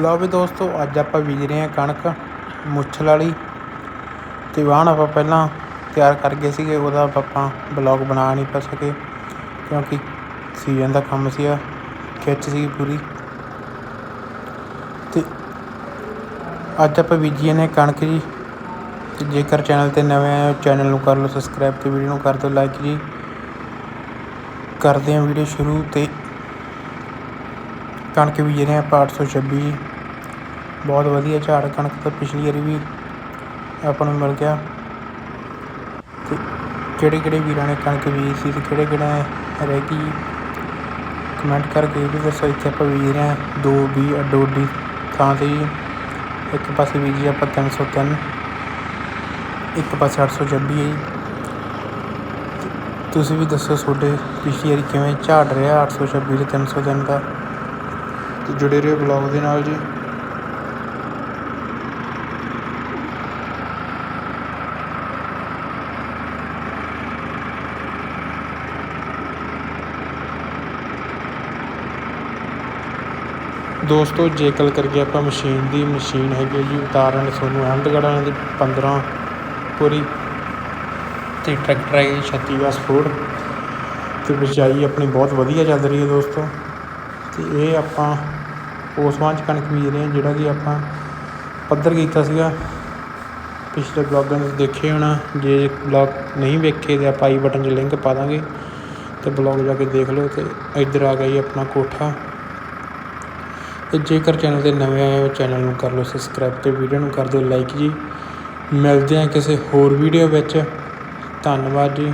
ਲਓ ਵੀ ਦੋਸਤੋ, ਅੱਜ ਆਪਾਂ ਬੀਜ ਰਹੇ ਹਾਂ ਕਣਕ, ਮੁੱਛਲ ਵਾਲੀ ਅਤੇ ਵਾਹਣ ਆਪਾਂ ਪਹਿਲਾਂ ਤਿਆਰ ਕਰ ਗਏ ਸੀਗੇ, ਉਹਦਾ ਆਪਾਂ ਬਲੌਗ ਬਣਾ ਨਹੀਂ ਪਾ ਸਕੇ ਕਿਉਂਕਿ ਸੀਜ਼ਨ ਦਾ ਕੰਮ ਸੀਗਾ ਖਿੱਚ ਸੀ ਪੂਰੀ। ਅਤੇ ਅੱਜ ਆਪਾਂ ਬੀਜੀ ਨੇ ਕਣਕ ਜੀ। ਤੇ ਜੇਕਰ ਚੈਨਲ ਤੇ ਨਵੇਂ ਆਏ ਹੋ, ਚੈਨਲ ਨੂੰ ਕਰ ਲਓ ਸਬਸਕ੍ਰਾਈਬ ਤੇ ਵੀਡੀਓ ਨੂੰ ਕਰ ਦਿਓ ਲਾਈਕ ਜੀ। ਕਰਦੇ ਹਾਂ ਵੀਡੀਓ ਸ਼ੁਰੂ ਤੇ ਕਣਕ ਬੀਜ ਰਹੇ ਹਾਂ ਆਪਾਂ 826 ਜੀ ਬਹੁਤ ਵਧੀਆ ਝਾੜ ਕਣਕ ਤਾਂ ਪਿਛਲੀ ਵਾਰੀ ਵੀ ਆਪਾਂ ਨੂੰ ਮਿਲ ਗਿਆ। ਤੇ ਕਿਹੜੇ ਕਿਹੜੇ ਵੀਰਾਂ ਨੇ ਕਣਕ ਬੀਜੀ ਸੀ ਤੇ ਕਿਹੜੇ ਕਿਹੜੇ ਰਹਿ ਗਈ? ਕਮੈਂਟ ਕਰਕੇ ਇਹ ਵੀ ਦੱਸੋ, ਇੱਥੇ ਆਪਾਂ ਬੀਜ ਰਹੇ ਹਾਂ ਦੋ ਵੀ ਅੱਡੋ ਅੱਡੀ ਥਾਂ ਤੇ ਜੀ ਇੱਕ ਪਾਸੇ ਬੀਜੀ ਆਪਾਂ 303 ਇੱਕ ਪਾਸੇ 826 ਹੈ ਜੀ। ਤੁਸੀਂ ਵੀ ਦੱਸੋ, ਤੁਹਾਡੇ ਪਿਛਲੀ ਵਾਰੀ ਕਿਵੇਂ ਝਾੜ ਰਿਹਾ 826 ਤੇ 303 ਦਾ? ਤੇ ਜੁੜੇ ਰਹੋ ਬਲੌਗ ਦੇ ਨਾਲ ਜੀ। ਦੋਸਤੋ ਜੇ ਗੱਲ ਕਰੀਏ ਆਪਾਂ ਮਸ਼ੀਨ ਦੀ ਮਸ਼ੀਨ ਹੈਗੀ ਹੈ ਜੀ ਉਤਾਰਨ ਸੋਨੂੰ ਅਹਿਮਦਗੜ੍ਹ ਦੀ 15 ਪੂਰੀ ਤੇ ਟਰੈਕਟਰ ਹੈ 36 ਦਾ ਸਪੋਰਟ ਤੇ ਬਿਜਾਈ ਆਪਣੀ ਬਹੁਤ ਵਧੀਆ ਚੱਲ ਰਹੀ ਹੈ ਦੋਸਤੋ। ਤੇ ਇਹ ਆਪਾਂ ਉਸ ਵਾਂਝ ਕਣਕ ਬੀਜ ਰਹੇ ਹਾਂ, ਜਿਹੜਾ ਕਿ ਆਪਾਂ ਪੱਧਰ ਕੀਤਾ ਸੀਗਾ। ਪਿਛਲੇ ਬਲੌਗਾਂ ਵਿੱਚ ਦੇਖੇ ਹੋਣਾ, ਜੇ ਬਲੌਗ ਨਹੀਂ ਵੇਖੇ ਤਾਂ ਆਪਾਂ ਆਈ ਬਟਨ 'ਚ ਲਿੰਕ ਪਾ ਦਾਂਗੇ ਤੇ ਬਲੌਗ ਜਾ ਕੇ ਦੇਖ ਲਓ ਤੇ ਇੱਧਰ ਆ ਗਿਆ ਜੀ ਆਪਣਾ ਕੋਠਾ। ਤੇ ਜੇਕਰ ਚੈਨਲ ਤੇ ਨਵੇਂ ਆਏ ਹੋ ਚੈਨਲ ਨੂੰ ਕਰ ਲਓ ਸਬਸਕ੍ਰਾਈਬ ਤੇ ਵੀਡੀਓ ਨੂੰ ਕਰ ਦਿਓ ਲਾਈਕ ਜੀ। ਮਿਲਦੇ ਹਾਂ ਕਿਸੇ ਹੋਰ ਵੀਡੀਓ ਵਿੱਚ। ਧੰਨਵਾਦ ਜੀ।